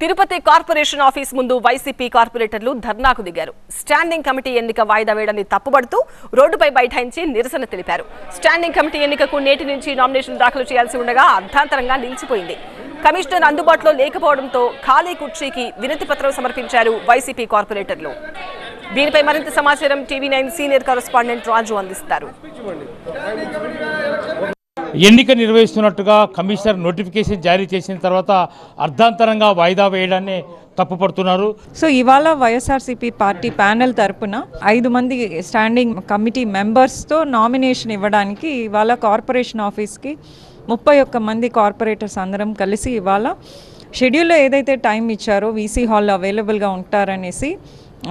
Tirupati corporation office ముందు YCP కార్పొరేటర్లు ధర్నాకు దిగారు. స్టాండింగ్ కమిటీ ఎన్నిక వాయిదా వేయడాన్ని తప్పుబడుతూ రోడ్డుపై బైఠాయించి నిరసన తెలిపారు. స్టాండింగ్ కమిటీ ఎన్నికకు నేటి నుంచి నామినేషన్ దాఖలు చేయాల్సి ఉండగా అర్ధాంతరంగా నిలిచిపోయింది. కమిషనర్ అందుబాటులో లేకపోవడంతో ఖాళీ కుర్చీకి వినతి పత్రం సమర్పించారు వైసీపీ కార్పొరేటర్లు. దీనిపై మరింత సమాచారం TV nine senior correspondent Raju అందిస్తారు. ఎన్నిక నిర్వహిస్తున్నట్టుగా కమిషనర్ నోటిఫికేషన్ జారీ చేసిన తర్వాత అర్ధాంతరంగా వాయిదా వేయడాన్ని తప్పుపడుతున్నారు. సో ఇవాళ వైఎస్ఆర్సీపీ పార్టీ ప్యానెల్ తరపున ఐదు మంది స్టాండింగ్ కమిటీ మెంబర్స్తో నామినేషన్ ఇవ్వడానికి ఇవాళ కార్పొరేషన్ ఆఫీస్కి ముప్పై ఒక్క మంది కార్పొరేటర్స్ అందరం కలిసి ఇవాళ షెడ్యూల్లో ఏదైతే టైం ఇచ్చారో వీసీ హాల్లో అవైలబుల్గా ఉంటారనేసి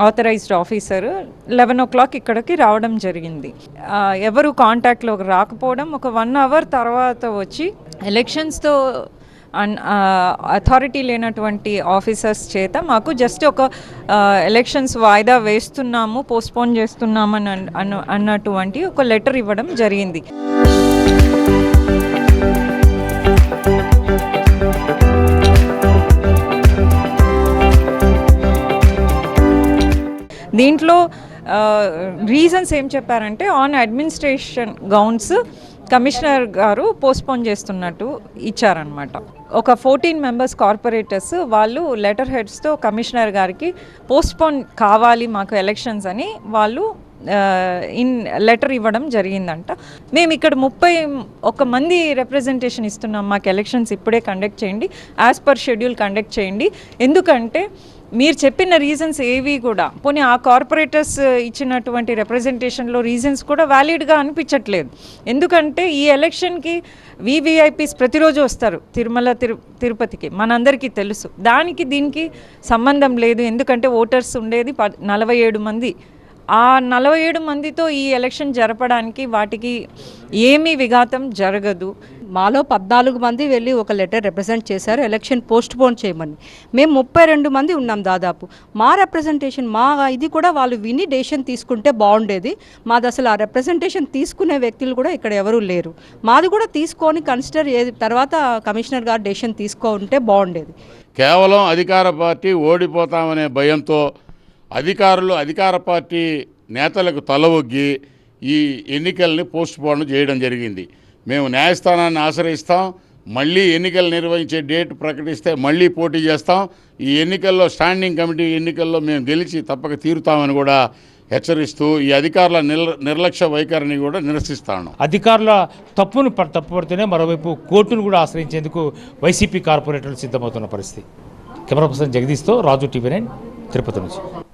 authorised officer eleven o'clock ఇక్కడికి రావడం జరిగింది. ఎవరు కాంటాక్ట్లోకి రాకపోవడం ఒక వన్ అవర్ తర్వాత వచ్చి ఎలక్షన్స్తో అన్ అథారిటీ లేనటువంటి ఆఫీసర్స్ చేత మాకు జస్ట్ ఒక ఎలక్షన్స్ వాయిదా వేస్తున్నాము పోస్ట్పోన్ చేస్తున్నామని అన్నటువంటి ఒక లెటర్ ఇవ్వడం జరిగింది. దీంట్లో రీజన్స్ ఏం చెప్పారంటే ఆన్ అడ్మినిస్ట్రేషన్ గౌన్స్ కమిషనర్ గారు పోస్ట్పోన్ చేస్తున్నట్టు ఇచ్చారనమాట ఒక ఫోర్టీన్ మెంబర్స్ కార్పొరేటర్స్ వాళ్ళు లెటర్ హెడ్స్తో కమిషనర్ గారికి పోస్ట్పోన్ కావాలి మాకు ఎలక్షన్స్ అని వాళ్ళు ఇన్ లెటర్ ఇవ్వడం జరిగిందంట. మేము ఇక్కడ ముప్పై ఒక మంది రిప్రజెంటేషన్ ఇస్తున్నాం మాకు ఎలక్షన్స్ ఇప్పుడే కండక్ట్ చేయండి యాజ్ పర్ షెడ్యూల్ కండక్ట్ చేయండి. ఎందుకంటే మీరు చెప్పిన రీజన్స్ ఏవి కూడా. పోనీ ఆ కార్పొరేటర్స్ ఇచ్చినటువంటి రిప్రజెంటేషన్లో రీజన్స్ కూడా వ్యాలిడ్గా అనిపించట్లేదు. ఎందుకంటే ఈ ఎలక్షన్కి వివిఐపీస్ ప్రతిరోజు వస్తారు. తిరుమల తిరు తిరుపతికి. మనందరికీ తెలుసు. దానికి దీనికి సంబంధం లేదు. ఎందుకంటే ఓటర్స్ ఉండేది ప నలభై ఏడు మంది. ఆ నలభై ఏడు మందితో ఈ ఎలక్షన్ జరపడానికి వాటికి ఏమీ విఘాతం జరగదు. మాలో పద్నాలుగు మంది వెళ్ళి ఒక లెటర్ రిప్రజెంట్ చేశారు. ఎలక్షన్ పోస్ట్ పోన్ చేయమని. మేము ముప్పై రెండు మంది ఉన్నాం దాదాపు. మా రిప్రజెంటేషన్ మా ఇది కూడా వాళ్ళు విని డెసిషన్ తీసుకుంటే బాగుండేది. మాది అసలు ఆ రిప్రజెంటేషన్ తీసుకునే వ్యక్తులు కూడా ఇక్కడ ఎవరూ లేరు. మాది కూడా తీసుకొని కన్సిడర్ ఏ తర్వాత కమిషనర్ గారు డెసిషన్ తీసుకో ఉంటే బాగుండేది. కేవలం అధికార పార్టీ ఓడిపోతామనే భయంతో అధికారులు అధికార పార్టీ నేతలకు తలవొగ్గి ఈ ఎన్నికల్ని పోస్ట్ పోన్ చేయడం జరిగింది. మేము న్యాయస్థానాన్ని ఆశ్రయిస్తాం మళ్ళీ ఎన్నికలు నిర్వహించే డేట్ ప్రకటిస్తే మళ్ళీ పోటీ చేస్తాం. ఈ ఎన్నికల్లో స్టాండింగ్ కమిటీ ఎన్నికల్లో మేము గెలిచి తప్పక తీరుతామని కూడా హెచ్చరిస్తూ ఈ అధికారుల నిర్లక్ష్య వైఖరిని కూడా నిరసిస్తాను. అధికారుల తప్పును ప- తప్పుపడితేనే మరోవైపు కోర్టును కూడా ఆశ్రయించేందుకు వైసీపీ కార్పొరేటర్లు సిద్ధమవుతున్న పరిస్థితి. కెమెరా పర్సన్ జగదీష్తో రాజు టీవీ నైన్ తిరుపతి నుంచి.